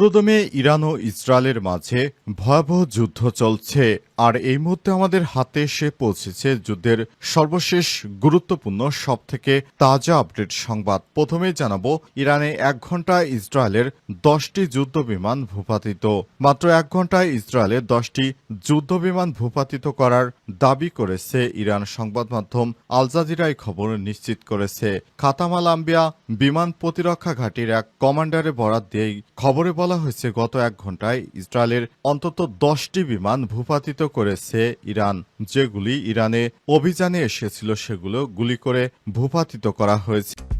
পুরোদমে ইরান ও ইসরায়েলের মাঝে ভয়াবহ যুদ্ধ চলছে। আর এই মুহূর্তে আমাদের হাতে এসে পৌঁছেছে যুদ্ধের সর্বশেষ গুরুত্বপূর্ণ সব থেকে তাজা আপডেট সংবাদ। প্রথমেই জানাব, ইরানে এক ঘন্টায় ইসরায়েলের দশটি যুদ্ধ বিমান ভূপাতিত। মাত্র এক ঘন্টায় ইসরায়েলের দশটি যুদ্ধ বিমান ভূপাতিত করার দাবি করেছে ইরান সংবাদ মাধ্যম আল জাজিরা এই খবর নিশ্চিত করেছে। খাতামাল আম্বিয়া বিমান প্রতিরক্ষা ঘাঁটির এক কমান্ডারে বরাত দিয়েই খবরে বলা হয়েছে, গত এক ঘন্টায় ইসরায়েলের অন্তত দশটি বিমান ভূপাতিত করেছে ইরান। যেগুলি ইরানে অভিযানে এসেছিল সেগুলো গুলি করে ভূপাতিত করা হয়েছে।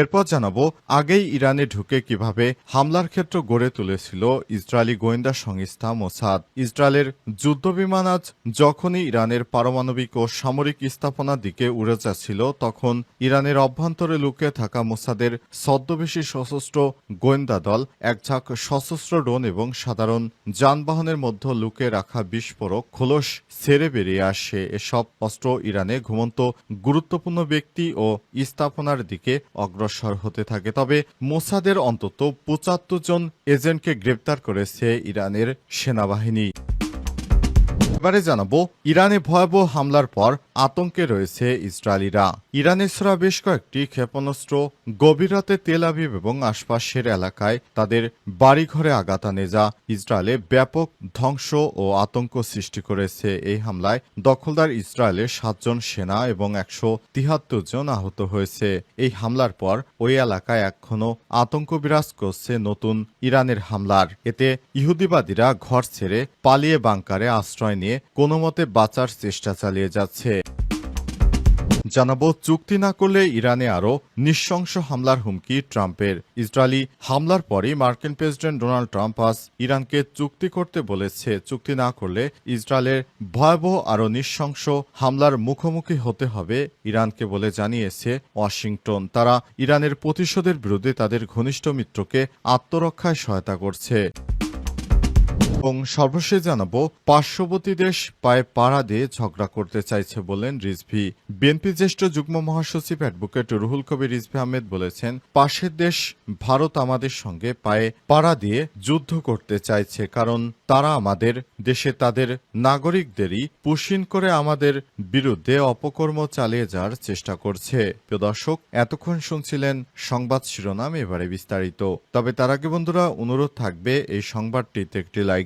এরপর জানাব, আগেই ইরানে ঢুকে কীভাবে হামলার ক্ষেত্র গড়ে তুলেছিল ইসরায়েলি গোয়েন্দা সংস্থা মোসাদ। ইসরায়েলের যুদ্ধবিমান আজ যখনই ইরানের পারমাণবিক ও সামরিক স্থাপনার দিকে উড়ে যাচ্ছিল, তখন ইরানের অভ্যন্তরে লুকিয়ে থাকা মোসাদের ছদ্মবেশী সশস্ত্র গোয়েন্দা দল এক ঝাঁক সশস্ত্র ড্রোন এবং সাধারণ যানবাহনের মধ্যে লুকিয়ে রাখা বিস্ফোরক খোলস ছেড়ে বেরিয়ে আসে। এসব অস্ত্র ইরানে ঘুমন্ত, গুরুত্বপূর্ণ ব্যক্তি ও স্থাপনার দিকে অগ্রসর হতে থাকে। তবে মোসাদের অন্তত পঁচাত্তর জন এজেন্টকে গ্রেপ্তার করেছে ইরানের সেনাবাহিনী। এবারে জানাব, ইরানে ভয়াবহ হামলার পর আতঙ্কে রয়েছে ইসরায়েলিরা। ইরানের ছোড়া বেশ কয়েকটি ক্ষেপণাস্ত্র, গভীর রাতে তেল আবিব এবং আশপাশের এলাকায় তাদের বাড়িঘরে আঘাত আনে, যা ইসরায়েলে ব্যাপক ধ্বংস ও আতঙ্ক সৃষ্টি করেছে। এই হামলায় দখলদার ইসরায়েলের সাতজন সেনা এবং একশো তিহাত্তর জন আহত হয়েছে। এই হামলার পর ওই এলাকায় এখনও আতঙ্ক বিরাজ করছে নতুন ইরানের হামলার। এতে ইহুদিবাদীরা ঘর ছেড়ে পালিয়ে বাংকারে আশ্রয় নিয়ে কোনো মতে বাঁচার চেষ্টা চালিয়ে যাচ্ছে। জানাব, চুক্তি না করলে ইরানে আরও নৃশংস হামলার হুমকি ট্রাম্পের। ইসরায়েলি হামলার পরই মার্কিন প্রেসিডেন্ট ডোনাল্ড ট্রাম্প আজ ইরানকে চুক্তি করতে বলেছে। চুক্তি না করলে ইসরায়েলের ভয়াবহ আরও নৃশংস হামলার মুখোমুখি হতে হবে, ইরানকে বলে জানিয়েছে ওয়াশিংটন। তারা ইরানের প্রতিশোধের বিরুদ্ধে তাদের ঘনিষ্ঠ মিত্রকে আত্মরক্ষায় সহায়তা করছে। এবং সর্বশেষ জানাব, পার্শ্ববর্তী দেশ পায়ে পাড়া দিয়ে ঝগড়া করতে চাইছে বলেন রিজভি। বিএনপি জ্যেষ্ঠ যুগ্ম মহাসচিব অ্যাডভোকেট রুহুল কবির রিজভি আহমেদ বলেছেন, পাশের দেশ ভারত আমাদের সঙ্গে পায়ে পাড়া দিয়ে যুদ্ধ করতে চাইছে, কারণ তারা আমাদের দেশে তাদের নাগরিকদেরই পুষিন করে আমাদের বিরুদ্ধে অপকর্ম চালিয়ে যাওয়ার চেষ্টা করছে। প্রিয় দর্শক, এতক্ষণ শুনছিলেন সংবাদ শিরোনাম, এবারে বিস্তারিত। তবে তার আগে বন্ধুরা, অনুরোধ থাকবে এই সংবাদটিতে একটি লাইক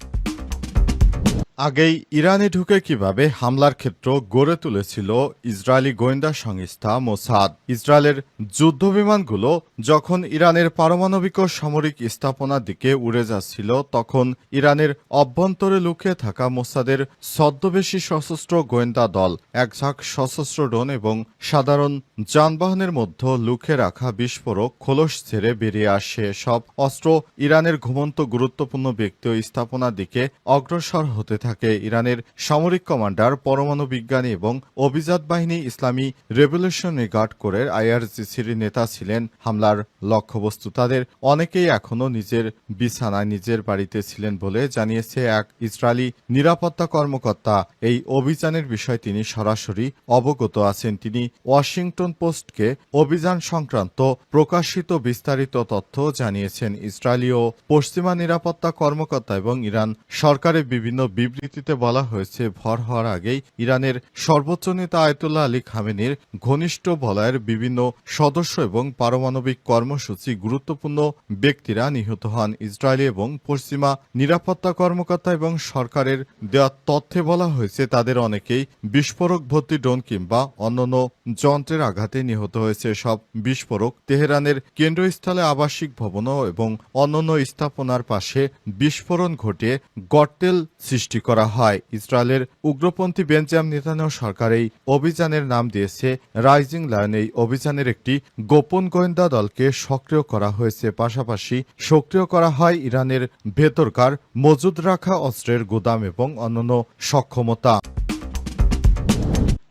আগেই ইরানে ঢুকে কীভাবে হামলার ক্ষেত্র গড়ে তুলেছিল ইসরায়েলি গোয়েন্দা সংস্থা মোসাদ। ইসরায়েলের যুদ্ধ বিমানগুলো যখন ইরানের পারমাণবিক সামরিক স্থাপনার দিকে উড়ে যাচ্ছিল, তখন ইরানের অভ্যন্তরে লুকিয়ে থাকা মোসাদের ছদ্মবেশী সশস্ত্র গোয়েন্দা দল এক ঝাঁক সশস্ত্র ড্রোন এবং সাধারণ যানবাহনের মধ্যে লুকিয়ে রাখা বিস্ফোরক খোলস ছেড়ে বেরিয়ে আসে। সব অস্ত্র ইরানের ঘুমন্ত গুরুত্বপূর্ণ ব্যক্তি স্থাপনার দিকে অগ্রসর হতে থাকে। ইরানের সামরিক কমান্ডার, পরমাণু বিজ্ঞানী এবং অভিজাত বাহিনী ইসলামী রেভলিউশনারি গার্ড কোরের আইআরজিসির নেতা ছিলেন হামলার লক্ষ্যবস্তু। তাদের অনেকেই এখনও নিজের বিছানায় নিজের বাড়িতে ছিলেন বলে জানিয়েছে এক ইসরায়েলি নিরাপত্তা কর্মকর্তা। এই অভিযানের বিষয়ে তিনি সরাসরি অবগত আছেন। তিনি ওয়াশিংটন পোস্টকে অভিযান সংক্রান্ত প্রকাশিত বিস্তারিত তথ্য জানিয়েছেন। ইসরায়েলি ও পশ্চিমা নিরাপত্তা কর্মকর্তা এবং ইরান সরকারের বিভিন্ন বিবৃতিতে বলা হয়েছে, ভর হওয়ার আগেই ইরানের সর্বোচ্চ নেতা আয়তুল্লাহ আলী খামেনির ঘনিষ্ঠ বলয়ের বিভিন্ন সদস্য এবং পারমাণবিক কর্মসূচি গুরুত্বপূর্ণ ব্যক্তিরা নিহত হন। ইসরায়েলি এবং পশ্চিমা নিরাপত্তা কর্মকর্তা এবং সরকারের দেওয়া তথ্যে বলা হয়েছে, তাদের অনেকেই বিস্ফোরক ভর্তি ড্রোন কিংবা অন্যান্য যন্ত্রের আঘাতে নিহত হয়েছে। সব বিস্ফোরক তেহরানের কেন্দ্রস্থলে আবাসিক ভবন এবং অন্যান্য স্থাপনার পাশে বিস্ফোরণ ঘটিয়ে গর্তেল সৃষ্টি করা হয়। ইসরায়েলের উগ্রপন্থী বেঞ্জাম নেতানিয়াহু সরকার এই অভিযানের নাম দিয়েছে। রাইজিং লায়ন এই অভিযানের একটি গোপন গোয়েন্দা দলকে সক্রিয় করা হয়েছে। পাশাপাশি সক্রিয় করা হয় ইরানের ভেতরকার মজুদ রাখা অস্ত্রের গুদাম এবং অন্যান্য সক্ষমতা।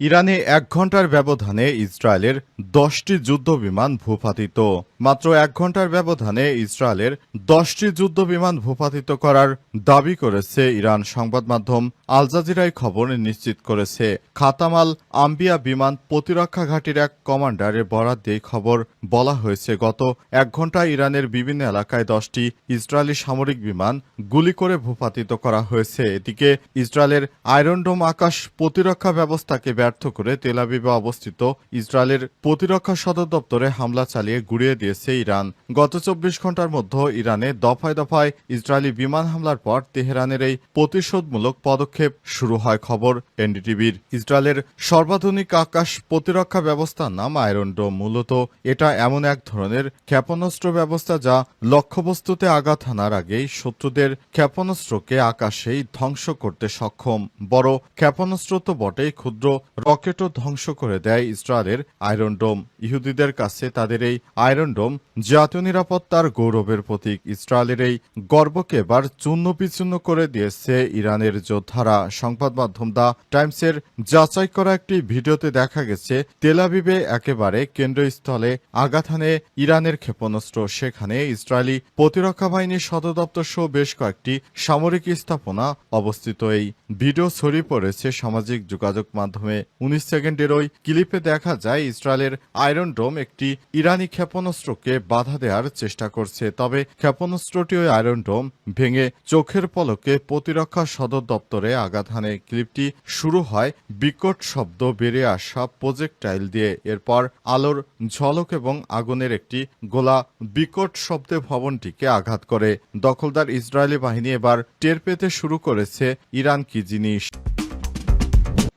ইরানে এক ঘণ্টার ব্যবধানে ইসরায়েলের দশটি যুদ্ধ বিমান ভূপাতিত। মাত্র এক ঘণ্টার ব্যবধানে ইসরায়েলের দশটি যুদ্ধ বিমান ভূপাতিত করার দাবি করেছে ইরান সংবাদ মাধ্যম আল জাজিরাই খবর নিশ্চিত করেছে। খাতামাল আম্বিয়া বিমান প্রতিরক্ষা ঘাটির এক কমান্ডারের বরাত দিয়ে খবর বলা হয়েছে। গত এক ঘন্টায় ইরানের বিভিন্ন এলাকায় দশটি ইসরায়েলি সামরিক বিমান গুলি করে ভূপাতিত করা হয়েছে। এদিকে ইসরায়েলের আয়রনডোম আকাশ প্রতিরক্ষা ব্যবস্থাকে ব্যর্থ করে তেলাবিবে অবস্থিত ইসরায়েলের প্রতিরক্ষা সদর দপ্তরে হামলা চালিয়ে গুড়িয়ে দিয়েছে ইরান। গত চব্বিশ ঘণ্টার মধ্যে ইরানে দফায় দফায় ইসরায়েলি বিমান হামলার পর তেহরানের এই প্রতিশোধমূলক পদক্ষেপ শুরু হয় খবর এনডিটিভির। ইসরায়েলের সর্বাধুনিক আকাশ প্রতিরক্ষা ব্যবস্থার নাম আয়রনডোম মূলত এটা এমন এক ধরনের ক্ষেপণাস্ত্র ব্যবস্থা যা লক্ষ্যবস্তুতে আঘাত হানার আগেই শত্রুদের ক্ষেপণাস্ত্রকে আকাশেই ধ্বংস করতে সক্ষম। বড় ক্ষেপণাস্ত্র তো বটেই, ক্ষুদ্র রকেটও ধ্বংস করে দেয় ইসরায়েলের আয়রন ডোম। ইহুদিদের কাছে তাদের এই আয়রন ডোম জাতীয় নিরাপত্তার গৌরবের প্রতীক। ইসরায়েলের এই গর্বকে এবার চূর্ণ বিচূর্ণ করে দিয়েছে ইরানের যোদ্ধারা। সংবাদ মাধ্যম দা টাইমসের যাচাই করা একটি ভিডিওতে দেখা গেছে তেলাবিবে একেবারে কেন্দ্রস্থলে আঘাত হানে ইরানের ক্ষেপণাস্ত্র। সেখানে ইসরায়েলি প্রতিরক্ষা বাহিনীর সদর দপ্তর সহ বেশ কয়েকটি সামরিক স্থাপনা অবস্থিত। এই ভিডিও ছড়িয়ে পড়েছে সামাজিক যোগাযোগ মাধ্যমে। উনিশ সেকেন্ডের ওই ক্লিপে দেখা যায় ইসরায়েলের আয়রন ডোম একটি ইরানি ক্ষেপণাস্ত্রকে বাধা দেওয়ার চেষ্টা করছে। তবে ক্ষেপণাস্ত্রটি ওই আয়রন ডোম ভেঙে চোখের পলকে প্রতিরক্ষা সদর দপ্তরে আঘাত হানে। ক্লিপটি শুরু হয় বিকট শব্দ বেড়ে আসা প্রজেক্টাইল দিয়ে। এরপর আলোর ঝলক এবং আগুনের একটি গোলা বিকট শব্দে ভবনটিকে আঘাত করে। দখলদার ইসরায়েলি বাহিনী এবার টের পেতে শুরু করেছে ইরান কি জিনিস।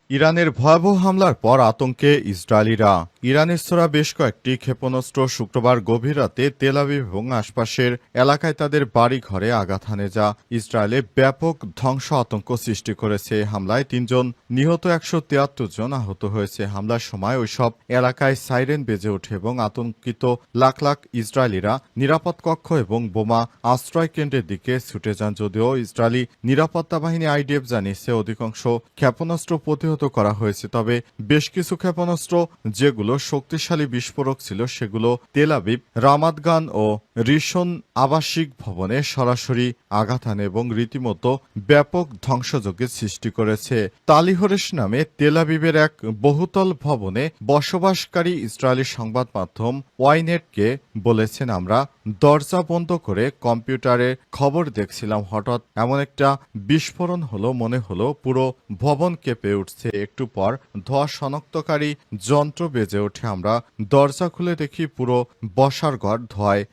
ইরানের ভয়াবহ হামলার পর আতঙ্কে ইসরায়েলিরা। ইরানের ছোড়া বেশ কয়েকটি ক্ষেপণাস্ত্র শুক্রবার গভীর রাতে তেল এবং আশপাশের এলাকায় তাদের বাড়ি ঘরে আঘাত হানে, যা ইসরায়েলে ব্যাপক ধ্বংস আতঙ্ক সৃষ্টি করেছে। হামলায় তিনজন নিহত, একশো তিয়াত্তর জন আহত হয়েছে। হামলার সময় ওইসব এলাকায় সাইরেন বেজে ওঠে এবং আতঙ্কিত লাখ লাখ ইসরায়েলিরা নিরাপদ কক্ষ এবং বোমা আশ্রয় কেন্দ্রের দিকে ছুটে যান। যদিও ইসরায়েলি নিরাপত্তা বাহিনী আইডিএফ জানিয়েছে, অধিকাংশ ক্ষেপণাস্ত্র প্রতিহত করা হয়েছে, তবে বেশ কিছু ক্ষেপণাস্ত্র, যেগুলো শক্তিশালী বিস্ফোরক ছিল, সেগুলো তেলাবিব রামাদগান ও রিশন আবাসিক ভবনে সরাসরি আঘাত আনে এবং রীতিমতো ব্যাপক ধ্বংসযজ্ঞের সৃষ্টি করেছে। তালিহরেশ নামে তেলাবিবের এক বহুতল ভবনে বসবাসকারী ইসরায়েলি সংবাদ মাধ্যম ওয়াইনেটকে বলেছেন, আমরা দরজা বন্ধ করে কম্পিউটারে খবর দেখছিলাম হঠাৎ। এমন একটা বিস্ফোরণ হলো, মনে হলো পুরো ভবন কেঁপে উঠছে। একটু পর ধোয়া শনাক্তকারী যন্ত্র বেজে ওঠে। আমরা দরজা খুলে দেখি পুরো বসার ঘর ধোয়ায়।